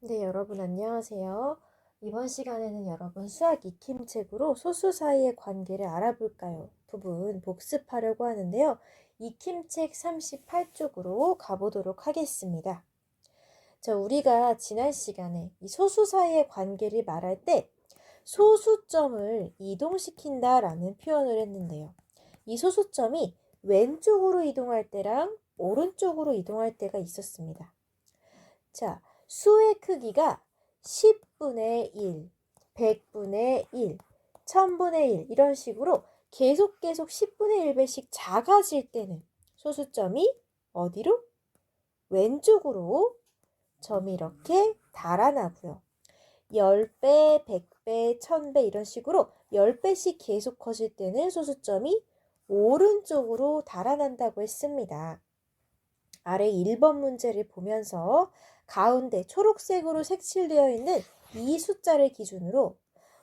네, 여러분 안녕하세요. 이번 시간에는 여러분 수학 익힘 책으로 소수 사이의 관계를 알아볼까요? 부분 복습하려고 하는데요. 익힘 책 38쪽으로 가보도록 하겠습니다. 자, 우리가 지난 시간에 이 소수 사이의 관계를 말할 때 소수점을 이동시킨다라는 표현을 했는데요. 이 소수점이 왼쪽으로 이동할 때랑 오른쪽으로 이동할 때가 있었습니다. 자, 수의 크기가 10분의 1, 100분의 1, 1000분의 1 이런 식으로 계속 계속 10분의 1배씩 작아질 때는 소수점이 어디로? 왼쪽으로 점이 이렇게 달아나고요. 10배, 100배, 1000배 이런 식으로 10배씩 계속 커질 때는 소수점이 오른쪽으로 달아난다고 했습니다. 아래 1번 문제를 보면서 가운데 초록색으로 색칠되어 있는 이 숫자를 기준으로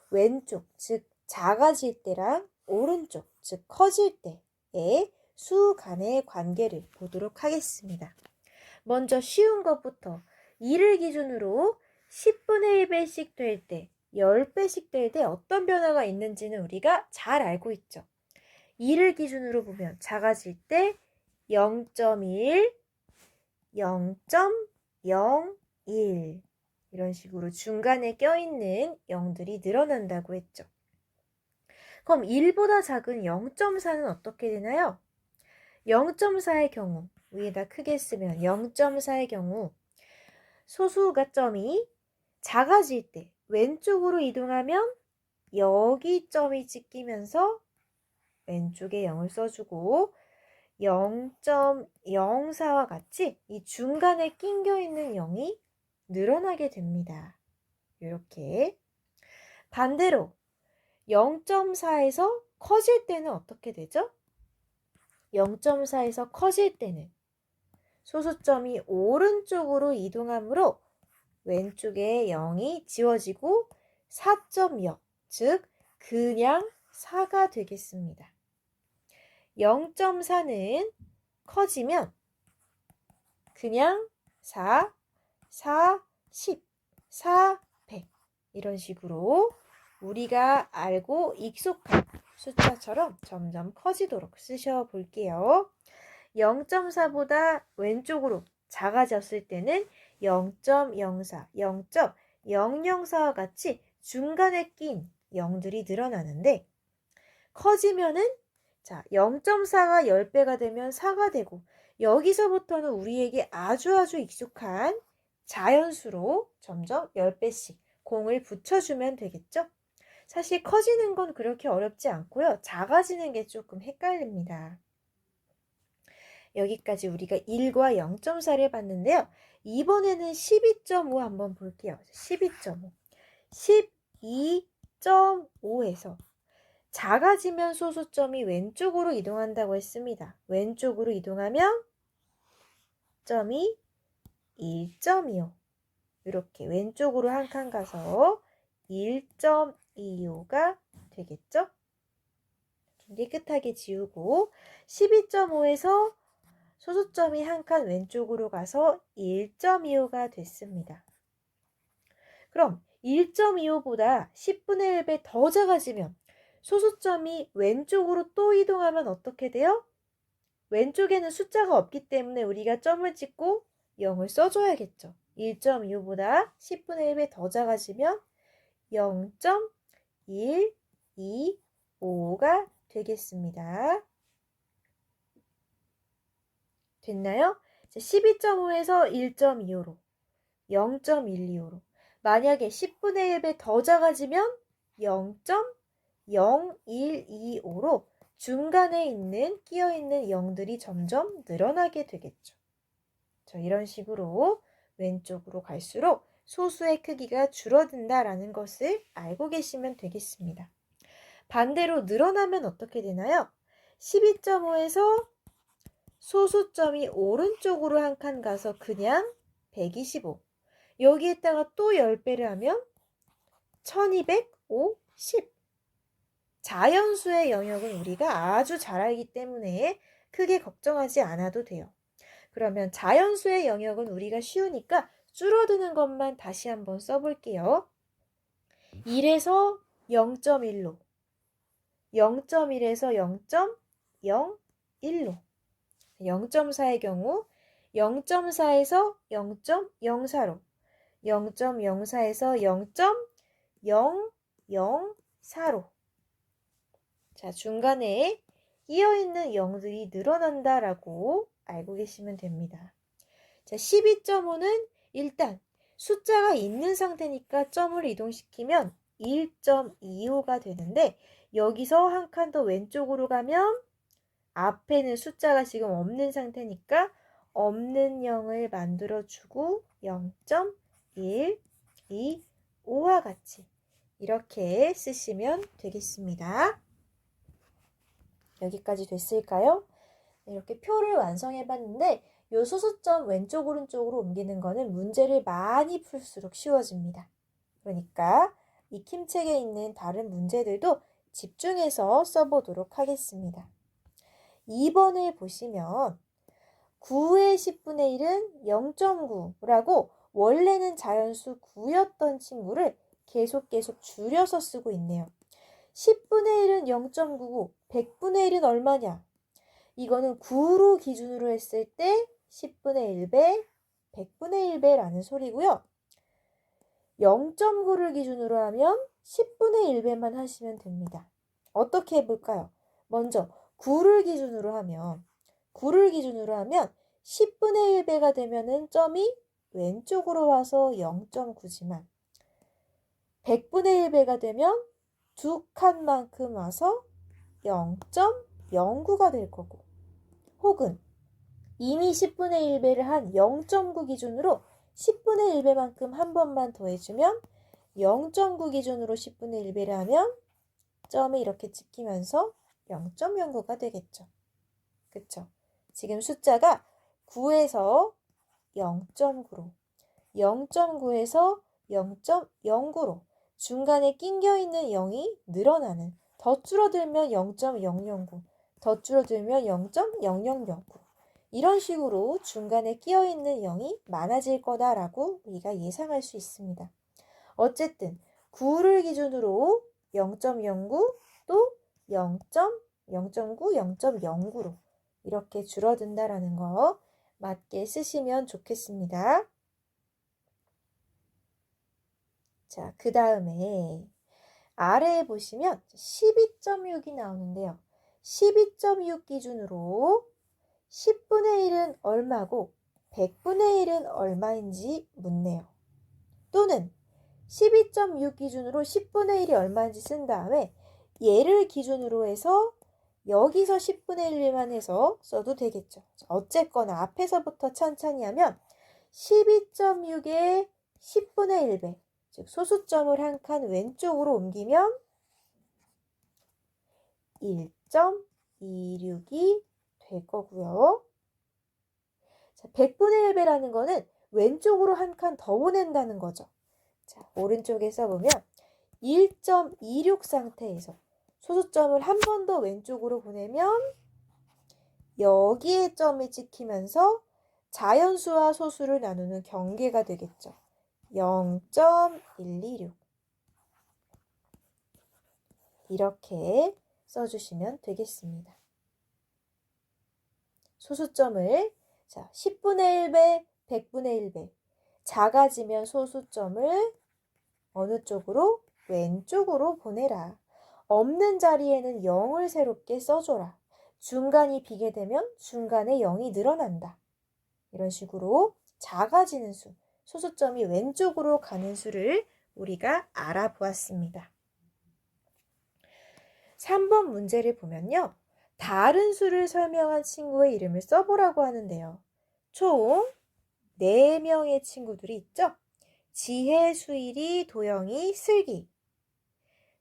왼쪽, 즉 작아질 때랑 오른쪽, 즉 커질 때의 수 간의 관계를 보도록 하겠습니다. 먼저 쉬운 것부터 2를 기준으로 10분의 1배씩 될 때, 10배씩 될 때 어떤 변화가 있는지는 우리가 잘 알고 있죠. 2를 기준으로 보면 작아질 때 0.1, 0.01 이런 식으로 중간에 껴있는 0들이 늘어난다고 했죠. 그럼 1보다 작은 0.4는 어떻게 되나요? 0.4의 경우 위에다 크게 쓰면 0.4의 경우 소수가 점이 작아질 때 왼쪽으로 이동하면 여기 점이 찍히면서 왼쪽에 0을 써주고 0.04와 같이 이 중간에 낑겨 있는 0이 늘어나게 됩니다. 이렇게 반대로 0.4에서 커질 때는 어떻게 되죠? 0.4에서 커질 때는 소수점이 오른쪽으로 이동하므로 왼쪽에 0이 지워지고 4.0, 즉 그냥 4가 되겠습니다. 0.4는 커지면 그냥 4, 4, 10, 4, 100 이런 식으로 우리가 알고 익숙한 숫자처럼 점점 커지도록 쓰셔 볼게요. 0.4보다 왼쪽으로 작아졌을 때는 0.04, 0.004와 같이 중간에 낀 0들이 늘어나는데 커지면은 자, 0.4가 10배가 되면 4가 되고 여기서부터는 우리에게 아주 아주 익숙한 자연수로 점점 10배씩 공을 붙여주면 되겠죠? 사실 커지는 건 그렇게 어렵지 않고요. 작아지는 게 조금 헷갈립니다. 여기까지 우리가 1과 0.4를 봤는데요. 이번에는 12.5 한번 볼게요. 12.5. 12.5에서 작아지면 소수점이 왼쪽으로 이동한다고 했습니다. 왼쪽으로 이동하면 점이 1.25 이렇게 왼쪽으로 한 칸 가서 1.25가 되겠죠? 깨끗하게 지우고 12.5에서 소수점이 한 칸 왼쪽으로 가서 1.25가 됐습니다. 그럼 1.25보다 10분의 1배 더 작아지면 소수점이 왼쪽으로 또 이동하면 어떻게 돼요? 왼쪽에는 숫자가 없기 때문에 우리가 점을 찍고 0을 써줘야겠죠. 1.25보다 10분의 1배 더 작아지면 0.125가 되겠습니다. 됐나요? 12.5에서 1.25로 0.125로 만약에 10분의 1배 더 작아지면 0. 0125로 중간에 있는 끼어 있는 0들이 점점 늘어나게 되겠죠. 자, 이런 식으로 왼쪽으로 갈수록 소수의 크기가 줄어든다라는 것을 알고 계시면 되겠습니다. 반대로 늘어나면 어떻게 되나요? 12.5에서 소수점이 오른쪽으로 한 칸 가서 그냥 125. 여기에다가 또 10배를 하면 1250. 자연수의 영역은 우리가 아주 잘 알기 때문에 크게 걱정하지 않아도 돼요. 그러면 자연수의 영역은 우리가 쉬우니까 줄어드는 것만 다시 한번 써볼게요. 1에서 0.1로 0.1에서 0.01로 0.4의 경우 0.4에서 0.04로 0.04에서 0.004로 자 중간에 끼어 있는 0들이 늘어난다라고 알고 계시면 됩니다. 자 12.5는 일단 숫자가 있는 상태니까 점을 이동시키면 1.25가 되는데 여기서 한 칸 더 왼쪽으로 가면 앞에는 숫자가 지금 없는 상태니까 없는 0을 만들어주고 0.1, 2, 5와 같이 이렇게 쓰시면 되겠습니다. 여기까지 됐을까요? 네, 이렇게 표를 완성해 봤는데 요 소수점 왼쪽 오른쪽으로 옮기는 거는 문제를 많이 풀수록 쉬워집니다. 그러니까 익힘책에 있는 다른 문제들도 집중해서 써보도록 하겠습니다. 2번을 보시면 9의 10분의 1은 0.9라고 원래는 자연수 9였던 친구를 계속 계속 줄여서 쓰고 있네요. 10분의 1은 0.99, 100분의 1은 얼마냐? 이거는 9로 기준으로 했을 때 10분의 1배, 100분의 1배라는 소리고요. 0.9를 기준으로 하면 10분의 1배만 하시면 됩니다. 어떻게 해볼까요? 먼저 9를 기준으로 하면 9를 기준으로 하면 10분의 1배가 되면은 점이 왼쪽으로 와서 0.9지만 100분의 1배가 되면 두 칸만큼 와서 0.09가 될 거고 혹은 이미 10분의 1배를 한 0.9 기준으로 10분의 1배만큼 한 번만 더해주면 0.9 기준으로 10분의 1배를 하면 점이 이렇게 찍히면서 0.09가 되겠죠. 그쵸? 지금 숫자가 9에서 0.9로 0.9에서 0.09로 중간에 낑겨 있는 0이 늘어나는 더 줄어들면 0.009, 더 줄어들면 0.0009 이런 식으로 중간에 끼어 있는 0이 많아질 거다라고 우리가 예상할 수 있습니다. 어쨌든 9를 기준으로 0.09 또 0.0.9, 0.09로 이렇게 줄어든다라는 거 맞게 쓰시면 좋겠습니다. 자, 그 다음에 아래에 보시면 12.6이 나오는데요. 12.6 기준으로 10분의 1은 얼마고 100분의 1은 얼마인지 묻네요. 또는 12.6 기준으로 10분의 1이 얼마인지 쓴 다음에 얘를 기준으로 해서 여기서 10분의 1만 해서 써도 되겠죠. 어쨌거나 앞에서부터 천천히 하면 12.6의 10분의 1배, 즉 소수점을 한 칸 왼쪽으로 옮기면 1.26이 될 거고요. 자, 100분의 1배라는 거는 왼쪽으로 한 칸 더 보낸다는 거죠. 자, 오른쪽에 써보면 1.26 상태에서 소수점을 한 번 더 왼쪽으로 보내면 여기에 점이 찍히면서 자연수와 소수를 나누는 경계가 되겠죠. 0.126 이렇게 써주시면 되겠습니다. 소수점을 자 10분의 1배, 100분의 1배 작아지면 소수점을 어느 쪽으로? 왼쪽으로 보내라. 없는 자리에는 0을 새롭게 써줘라. 중간이 비게 되면 중간에 0이 늘어난다. 이런 식으로 작아지는 수, 소수점이 왼쪽으로 가는 수를 우리가 알아보았습니다. 3번 문제를 보면요. 다른 수를 설명한 친구의 이름을 써보라고 하는데요. 총 4명의 친구들이 있죠? 지혜, 수일이, 도영이, 슬기.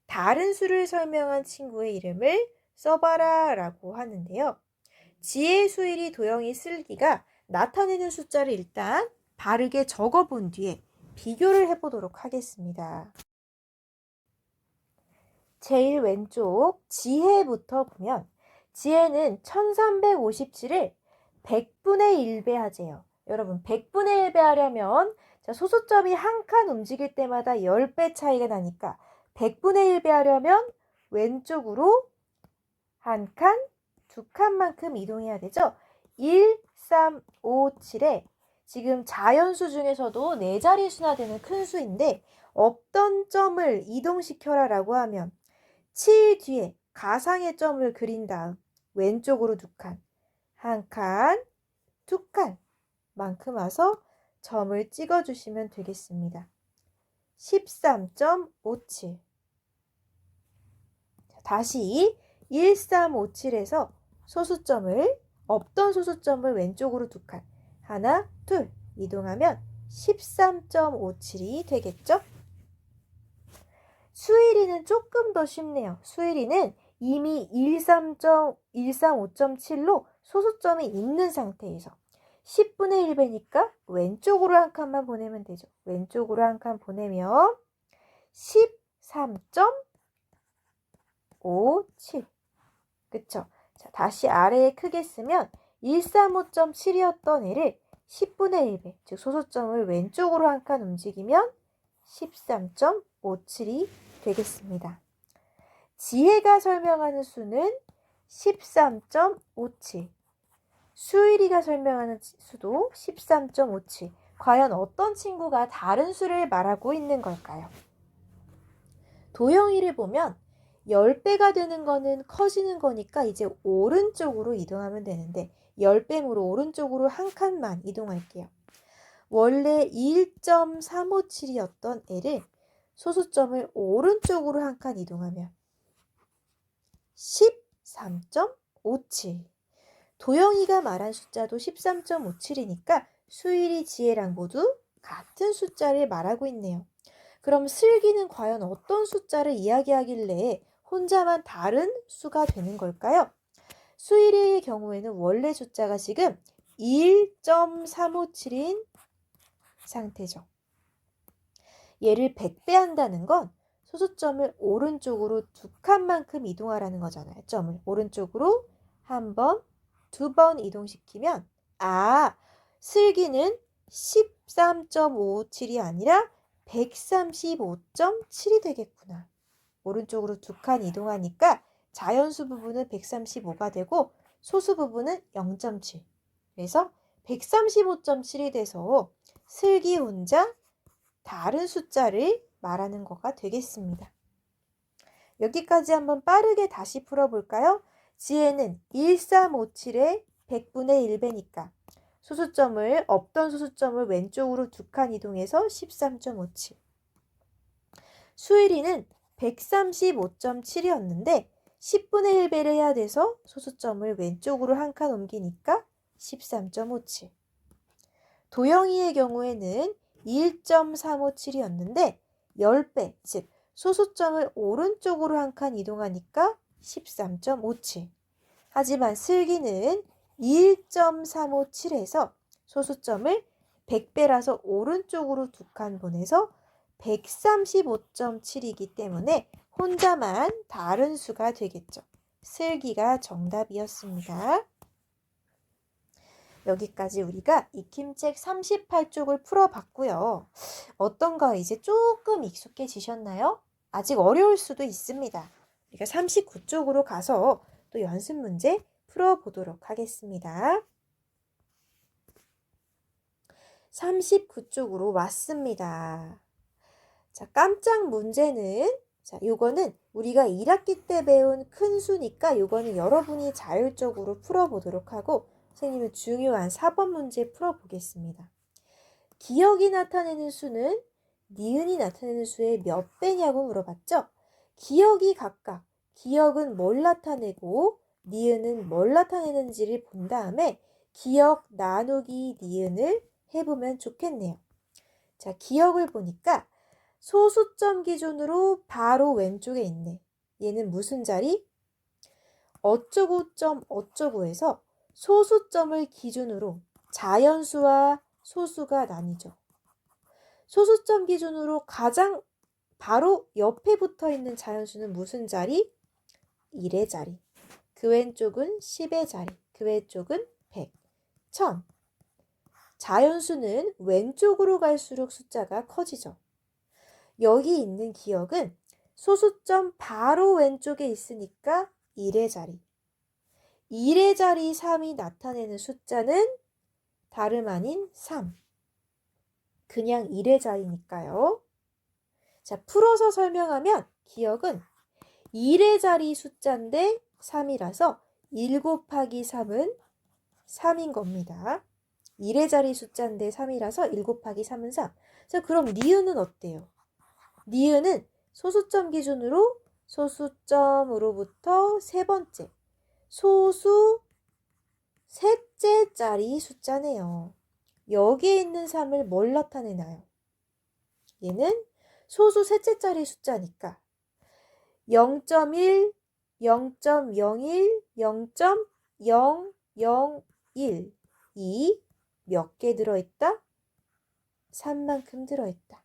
다른 수를 설명한 친구의 이름을 써봐라 라고 하는데요. 지혜, 수일이, 도영이, 슬기가 나타내는 숫자를 일단 바르게 적어 본 뒤에 비교를 해보도록 하겠습니다. 제일 왼쪽 지혜부터 보면 지혜는 1357을 100분의 1배 하재요. 여러분 100분의 1배 하려면 자, 소수점이 한 칸 움직일 때마다 10배 차이가 나니까 100분의 1배 하려면 왼쪽으로 한 칸, 두 칸만큼 이동해야 되죠. 1, 3, 5, 7에 지금 자연수 중에서도 네 자리 수나 되는 큰 수인데 없던 점을 이동시켜라 라고 하면 7 뒤에 가상의 점을 그린 다음 왼쪽으로 두 칸, 한 칸, 두 칸 만큼 와서 점을 찍어주시면 되겠습니다. 13.57 다시 1357에서 소수점을 없던 소수점을 왼쪽으로 두 칸, 하나, 둘 이동하면 13.57이 되겠죠? 수일이는 조금 더 쉽네요. 수일이는 이미 13.135.7로 소수점이 있는 상태에서 10분의 1배니까 왼쪽으로 한 칸만 보내면 되죠. 왼쪽으로 한 칸 보내면 13.57 그쵸? 자, 다시 아래에 크게 쓰면 135.7이었던 애를 10분의 1배, 즉 소수점을 왼쪽으로 한 칸 움직이면 13.57이 되겠습니다. 지혜가 설명하는 수는 13.57. 수일이가 설명하는 수도 13.57. 과연 어떤 친구가 다른 수를 말하고 있는 걸까요? 도형이를 보면 10배가 되는 거는 커지는 거니까 이제 오른쪽으로 이동하면 되는데 10배므로 오른쪽으로 한 칸만 이동할게요. 원래 1.357이었던 애를 소수점을 오른쪽으로 한 칸 이동하면 13.57 도영이가 말한 숫자도 13.57이니까 수일이 지혜랑 모두 같은 숫자를 말하고 있네요. 그럼 슬기는 과연 어떤 숫자를 이야기하길래 혼자만 다른 수가 되는 걸까요? 수일이의 경우에는 원래 숫자가 지금 1.357인 상태죠. 얘를 100배 한다는 건 소수점을 오른쪽으로 두 칸만큼 이동하라는 거잖아요. 점을 오른쪽으로 한 번, 두 번 이동시키면 아, 슬기는 13.57이 아니라 135.7이 되겠구나. 오른쪽으로 두 칸 이동하니까 자연수 부분은 135가 되고 소수 부분은 0.7. 그래서 135.7이 돼서 슬기 혼자 다른 숫자를 말하는 거가 되겠습니다. 여기까지 한번 빠르게 다시 풀어볼까요? 지혜는 1357의 100분의 1배니까 소수점을 없던 소수점을 왼쪽으로 두 칸 이동해서 13.57. 수일이는 135.7이었는데 10분의 1배를 해야 돼서 소수점을 왼쪽으로 한 칸 옮기니까 13.57. 도영이의 경우에는 1.357이었는데 10배, 즉 소수점을 오른쪽으로 한 칸 이동하니까 13.57. 하지만 슬기는 1.357에서 소수점을 100배라서 오른쪽으로 두 칸 보내서 135.7이기 때문에 혼자만 다른 수가 되겠죠. 슬기가 정답이었습니다. 여기까지 우리가 익힘책 38쪽을 풀어봤고요. 어떤가 이제 조금 익숙해지셨나요? 아직 어려울 수도 있습니다. 우리가 39쪽으로 가서 또 연습 문제 풀어보도록 하겠습니다. 39쪽으로 왔습니다. 자, 깜짝 문제는 자, 요거는 우리가 1학기 때 배운 큰 수니까 요거는 여러분이 자율적으로 풀어보도록 하고 선생님은 중요한 4번 문제 풀어보겠습니다. 기억이 나타내는 수는 니은이 나타내는 수의 몇 배냐고 물어봤죠? 기억이 각각 기억은 뭘 나타내고 니은은 뭘 나타내는지를 본 다음에 기억 나누기 니은을 해보면 좋겠네요. 자, 기억을 보니까 소수점 기준으로 바로 왼쪽에 있네. 얘는 무슨 자리? 어쩌고 점 어쩌고에서 소수점을 기준으로 자연수와 소수가 나뉘죠. 소수점 기준으로 가장 바로 옆에 붙어 있는 자연수는 무슨 자리? 1의 자리. 그 왼쪽은 10의 자리. 그 왼쪽은 100, 1000. 자연수는 왼쪽으로 갈수록 숫자가 커지죠. 여기 있는 기억은 소수점 바로 왼쪽에 있으니까 1의 자리. 1의 자리 3이 나타내는 숫자는 다름 아닌 3. 그냥 1의 자리니까요. 자, 풀어서 설명하면 기억은 1의 자리 숫자인데 3이라서 1 곱하기 3은 3인 겁니다. 1의 자리 숫자인데 3이라서 1 곱하기 3은 3. 자, 그럼 니은은 어때요? 니은은 소수점 기준으로 소수점으로부터 세 번째 소수 셋째 자리 숫자네요. 여기에 있는 3을 뭘 나타내나요? 얘는 소수 셋째 자리 숫자니까 0.1, 0.01, 0.001 이 몇 개 들어있다? 3만큼 들어있다.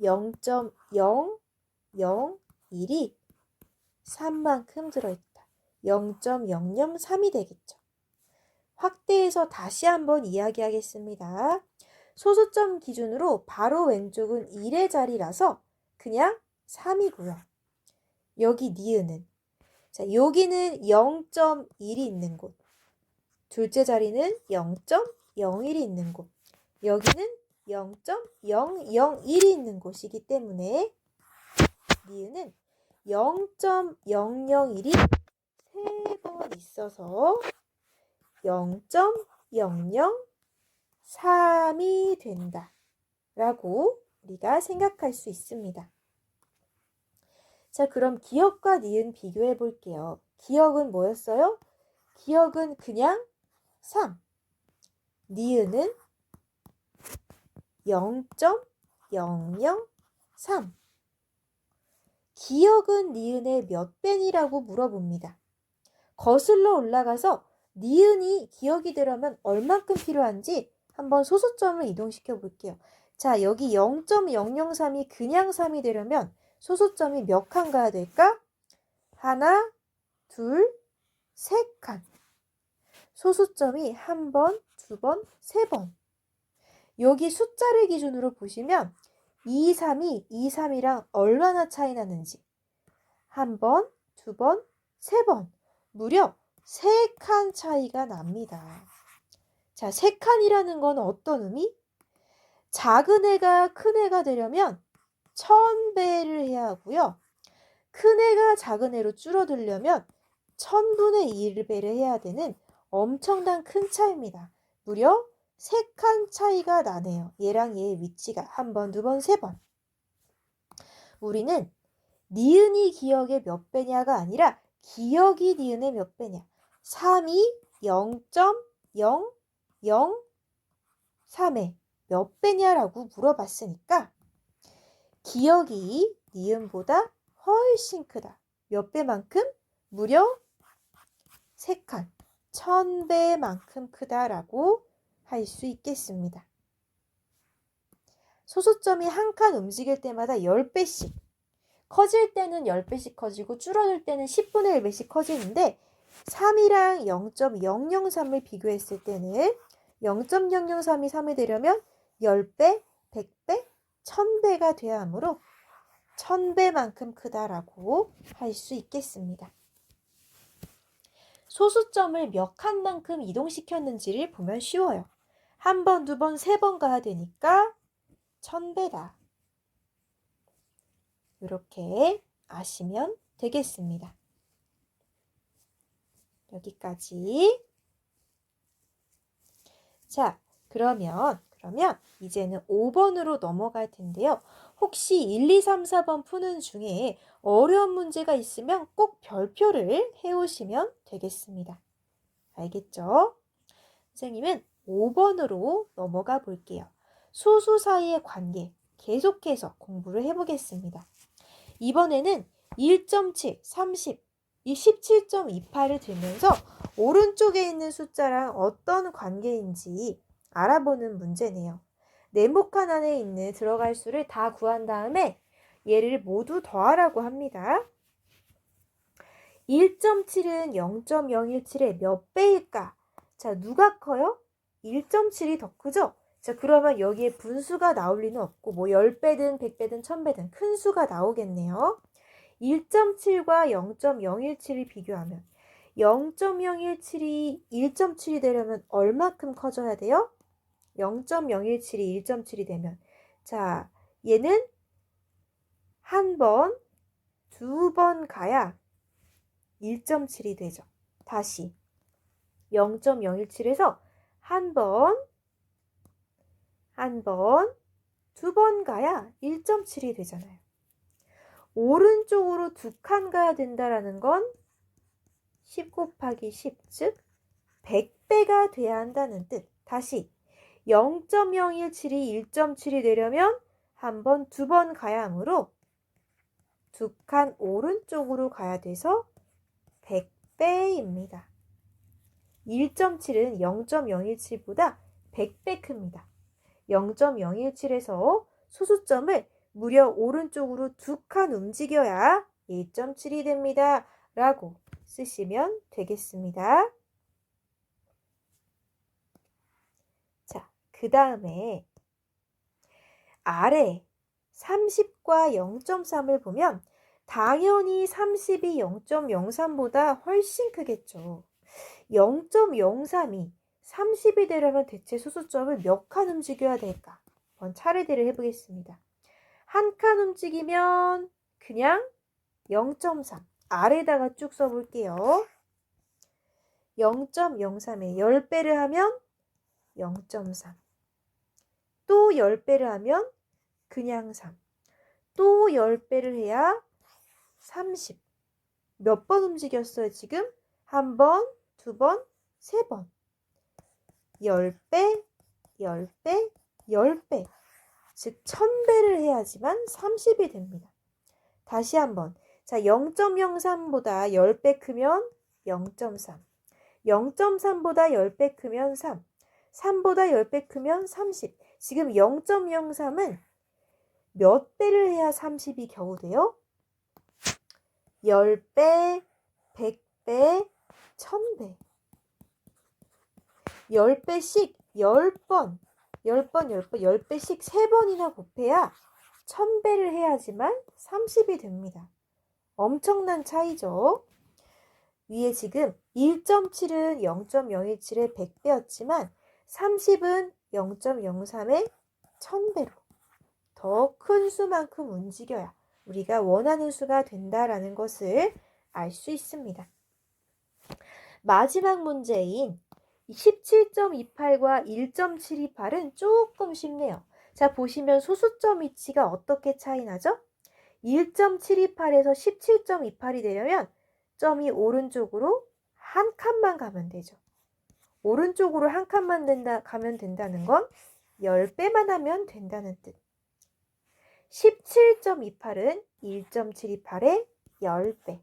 0.001이 3만큼 들어있다. 0.003이 되겠죠. 확대해서 다시 한번 이야기하겠습니다. 소수점 기준으로 바로 왼쪽은 1의 자리라서 그냥 3이고요. 여기 니은은 자, 여기는 0.1이 있는 곳. 둘째 자리는 0.01이 있는 곳. 여기는 0.001이 있는 곳이기 때문에 니은은 0.001이 세 번 있어서 0.003이 된다. 라고 우리가 생각할 수 있습니다. 자, 그럼 기억과 니은 비교해 볼게요. 기억은 뭐였어요? 기억은 그냥 3. 니은은 0.003. 기억은 니은의 몇 벤이라고 물어봅니다. 거슬러 올라가서 니은이 기억이 되려면 얼만큼 필요한지 한번 소수점을 이동시켜 볼게요. 자, 여기 0.003이 그냥 3이 되려면 소수점이 몇 칸 가야 될까? 하나, 둘, 세 칸. 소수점이 한 번, 두 번, 세 번. 여기 숫자를 기준으로 보시면 2, 3이 2, 3이랑 얼마나 차이 나는지 한 번, 두 번, 세 번. 무려 세 칸 차이가 납니다. 자, 세 칸이라는 건 어떤 의미? 작은 애가 큰 애가 되려면 천 배를 해야 하고요. 큰 애가 작은 애로 줄어들려면 천분의 1배를 해야 되는 엄청난 큰 차이입니다. 무려 세 칸 차이가 나네요. 얘랑 얘의 위치가 한 번, 두 번, 세 번. 우리는 니은이 기억의 몇 배냐가 아니라 기억이 니은의 몇 배냐. 3이 0.003의 몇 배냐라고 물어봤으니까 기억이 니은보다 훨씬 크다. 몇 배만큼? 무려 3칸, 1000배만큼 크다라고 할 수 있겠습니다. 소수점이 한 칸 움직일 때마다 10배씩 커질 때는 10배씩 커지고 줄어들 때는 10분의 1배씩 커지는데 3이랑 0.003을 비교했을 때는 0.003이 3이 되려면 10배, 100배, 1000배가 돼야 하므로 1000배만큼 크다라고 할 수 있겠습니다. 소수점을 몇 칸만큼 이동시켰는지를 보면 쉬워요. 한 번, 두 번, 세 번 가야 되니까 1000배다. 이렇게 아시면 되겠습니다. 여기까지. 자, 그러면, 그러면 이제는 5번으로 넘어갈 텐데요. 혹시 1, 2, 3, 4번 푸는 중에 어려운 문제가 있으면 꼭 별표를 해오시면 되겠습니다. 알겠죠? 선생님은 5번으로 넘어가 볼게요. 수수 사이의 관계 계속해서 공부를 해보겠습니다. 이번에는 1.7, 30, 이 17.28을 들면서 오른쪽에 있는 숫자랑 어떤 관계인지 알아보는 문제네요. 네모칸 안에 있는 들어갈 수를 다 구한 다음에 얘를 모두 더하라고 합니다. 1.7은 0.017의 몇 배일까? 자, 누가 커요? 1.7이 더 크죠? 자, 그러면 여기에 분수가 나올 리는 없고 뭐 10배든 100배든 1000배든 큰 수가 나오겠네요. 1.7과 0.017을 비교하면 0.017이 1.7이 되려면 얼마큼 커져야 돼요? 0.017이 1.7이 되면 자, 얘는 한 번, 두 번 가야 1.7이 되죠. 다시 0.017에서 한 번, 한 번, 두 번 가야 1.7이 되잖아요. 오른쪽으로 두 칸 가야 된다라는 건 10 곱하기 10, 즉 100배가 돼야 한다는 뜻. 다시 0.017이 1.7이 되려면 한 번, 두 번 가야 하므로 두 칸 오른쪽으로 가야 돼서 100배입니다. 1.7은 0.017보다 100배 큽니다. 0.017에서 소수점을 무려 오른쪽으로 두 칸 움직여야 1.7이 됩니다. 라고 쓰시면 되겠습니다. 자, 그 다음에 아래 30과 0.3을 보면 당연히 30이 0.03보다 훨씬 크겠죠. 0.03이 30이 되려면 대체 소수점을 몇 칸 움직여야 될까? 한번 차례대로 해보겠습니다. 한 칸 움직이면 그냥 0.3 아래다가 쭉 써볼게요. 0.03에 10배를 하면 0.3 또 10배를 하면 그냥 3. 또 10배를 해야 30. 몇 번 움직였어요, 지금? 한 번, 두 번, 세 번. 10배, 10배, 10배. 즉, 1000배를 해야지만 30이 됩니다. 다시 한번. 자, 0.03보다 10배 크면 0.3. 0.3보다 10배 크면 3. 3보다 10배 크면 30. 지금 0.03은 몇 배를 해야 30이 겨우 돼요? 10배, 100배, 1000배. 10배씩 10번, 10번, 10번, 10배씩 3번이나 곱해야 1000배를 해야지만 30이 됩니다. 엄청난 차이죠? 위에 지금 1.7은 0.017의 100배였지만 30은 0.03의 1000배로 더 큰 수만큼 움직여야 우리가 원하는 수가 된다라는 것을 알 수 있습니다. 마지막 문제인 17.28과 1.728은 조금 쉽네요. 자, 보시면 소수점 위치가 어떻게 차이 나죠? 1.728에서 17.28이 되려면 점이 오른쪽으로 한 칸만 가면 되죠. 오른쪽으로 한 칸만 된다, 가면 된다는 건 10배만 하면 된다는 뜻. 17.28은 1.728의 10배.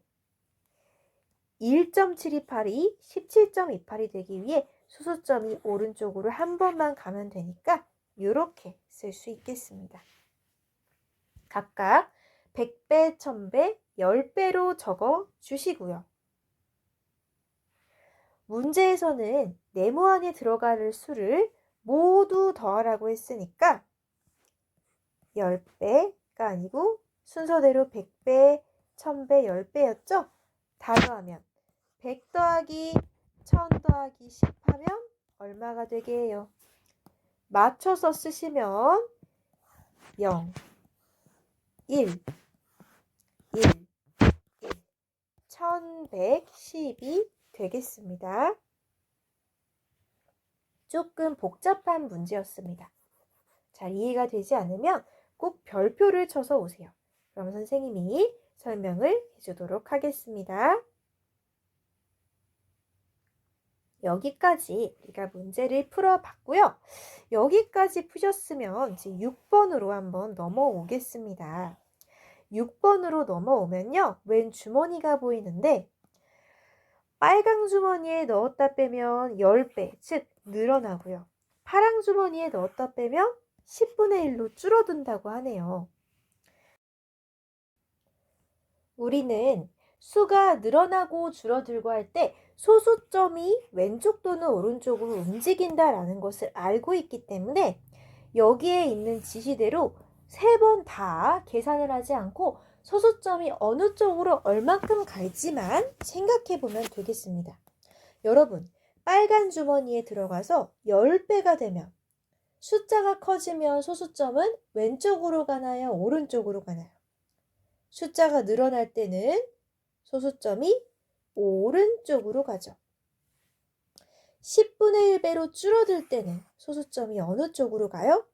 1.728이 17.28이 되기 위해 소수점이 오른쪽으로 한 번만 가면 되니까 이렇게 쓸 수 있겠습니다. 각각 100배, 1000배, 10배로 적어 주시고요. 문제에서는 네모 안에 들어갈 수를 모두 더하라고 했으니까 10배가 아니고 순서대로 100배, 1000배, 10배였죠? 다 더하면 100 더하기 1000 더하기 10 하면 얼마가 되게 해요? 맞춰서 쓰시면 0, 1, 1, 1, 1112 되겠습니다. 조금 복잡한 문제였습니다. 잘 이해가 되지 않으면 꼭 별표를 쳐서 오세요. 그럼 선생님이 설명을 해주도록 하겠습니다. 여기까지 우리가 문제를 풀어봤고요. 여기까지 푸셨으면 이제 6번으로 한번 넘어오겠습니다. 6번으로 넘어오면요. 왼 주머니가 보이는데 빨강 주머니에 넣었다 빼면 10배, 즉 늘어나고요. 파랑 주머니에 넣었다 빼면 10분의 1로 줄어든다고 하네요. 우리는 수가 늘어나고 줄어들고 할 때 소수점이 왼쪽 또는 오른쪽으로 움직인다라는 것을 알고 있기 때문에 여기에 있는 지시대로 세 번 다 계산을 하지 않고 소수점이 어느 쪽으로 얼만큼 갈지만 생각해 보면 되겠습니다. 여러분, 빨간 주머니에 들어가서 10배가 되면 숫자가 커지면 소수점은 왼쪽으로 가나요? 오른쪽으로 가나요? 숫자가 늘어날 때는 소수점이 오른쪽으로 가죠. 10분의 1배로 줄어들 때는 소수점이 어느 쪽으로 가요?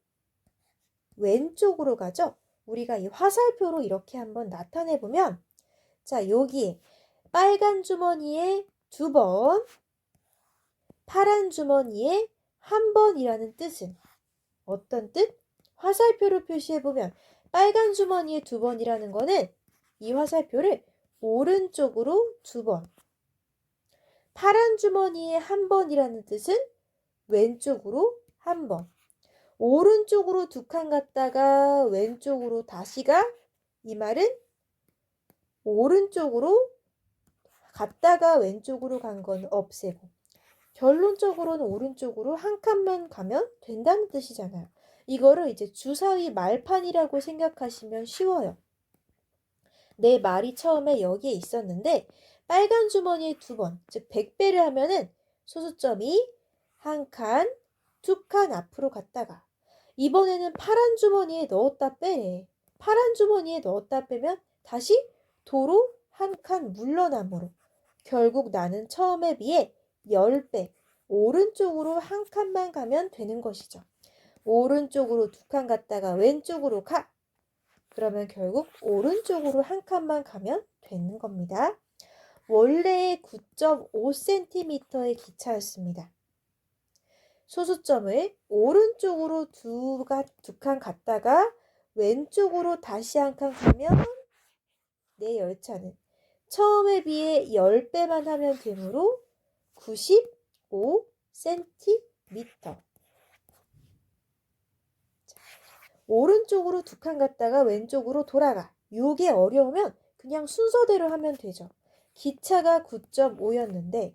왼쪽으로 가죠. 우리가 이 화살표로 이렇게 한번 나타내 보면 자, 여기에 빨간 주머니에 두 번, 파란 주머니에 한 번이라는 뜻은 어떤 뜻? 화살표로 표시해 보면 빨간 주머니에 두 번이라는 거는 이 화살표를 오른쪽으로 두 번, 파란 주머니에 한 번이라는 뜻은 왼쪽으로 한 번. 오른쪽으로 두 칸 갔다가 왼쪽으로 다시 가. 이 말은 오른쪽으로 갔다가 왼쪽으로 간 건 없애고 결론적으로는 오른쪽으로 한 칸만 가면 된다는 뜻이잖아요. 이거를 이제 주사위 말판이라고 생각하시면 쉬워요. 내 말이 처음에 여기에 있었는데 빨간 주머니에 두 번, 즉 100배를 하면은 소수점이 한 칸, 두 칸 앞으로 갔다가 이번에는 파란 주머니에 넣었다 빼래. 파란 주머니에 넣었다 빼면 다시 도로 한 칸 물러남으로 결국 나는 처음에 비해 10배 오른쪽으로 한 칸만 가면 되는 것이죠. 오른쪽으로 두 칸 갔다가 왼쪽으로 가. 그러면 결국 오른쪽으로 한 칸만 가면 되는 겁니다. 원래의 9.5cm의 기차였습니다. 소수점을 오른쪽으로 두칸 갔다가 왼쪽으로 다시 한 칸 가면 내 열차는 처음에 비해 10배만 하면 되므로 95cm. 오른쪽으로 두 칸 갔다가 왼쪽으로 돌아가. 요게 어려우면 그냥 순서대로 하면 되죠. 기차가 9.5였는데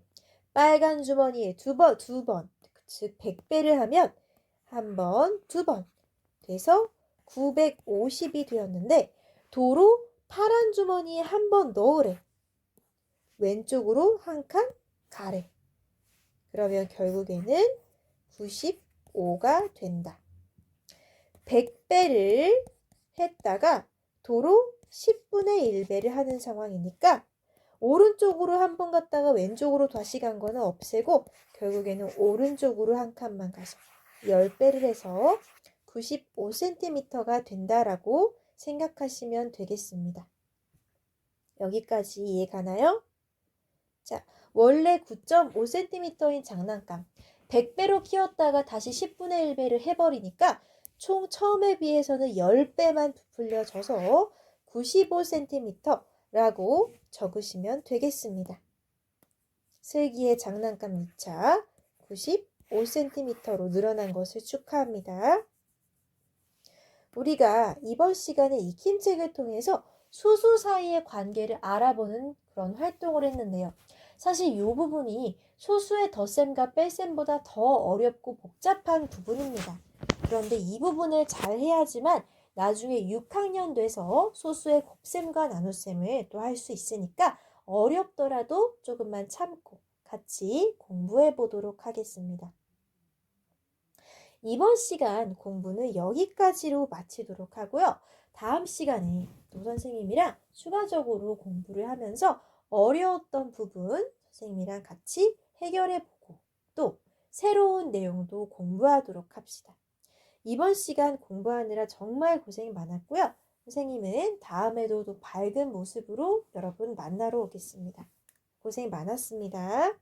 빨간 주머니에 두 번, 두 번, 즉 100배를 하면 한 번, 두 번 돼서 950이 되었는데 도로 파란 주머니에 한 번 넣으래. 왼쪽으로 한 칸 가래. 그러면 결국에는 95가 된다. 100배를 했다가 도로 10분의 1배를 하는 상황이니까 오른쪽으로 한 번 갔다가 왼쪽으로 다시 간 거는 없애고 결국에는 오른쪽으로 한 칸만 가서 10배를 해서 95cm가 된다라고 생각하시면 되겠습니다. 여기까지 이해 가나요? 자, 원래 9.5cm인 장난감 100배로 키웠다가 다시 10분의 1배를 해버리니까 총 처음에 비해서는 10배만 부풀려져서 95cm라고 적으시면 되겠습니다. 슬기의 장난감 2차 95cm로 늘어난 것을 축하합니다. 우리가 이번 시간에 익힘책을 통해서 수수 사이의 관계를 알아보는 그런 활동을 했는데요. 사실 이 부분이 소수의 덧셈과 뺄셈보다 더 어렵고 복잡한 부분입니다. 그런데 이 부분을 잘 해야지만 나중에 6학년 돼서 소수의 곱셈과 나눗셈을 또 할 수 있으니까 어렵더라도 조금만 참고 같이 공부해 보도록 하겠습니다. 이번 시간 공부는 여기까지로 마치도록 하고요. 다음 시간에 또 선생님이랑 추가적으로 공부를 하면서 어려웠던 부분 선생님이랑 같이 해결해 보고 또 새로운 내용도 공부하도록 합시다. 이번 시간 공부하느라 정말 고생 많았고요. 선생님은 다음에도 또 밝은 모습으로 여러분 만나러 오겠습니다. 고생 많았습니다.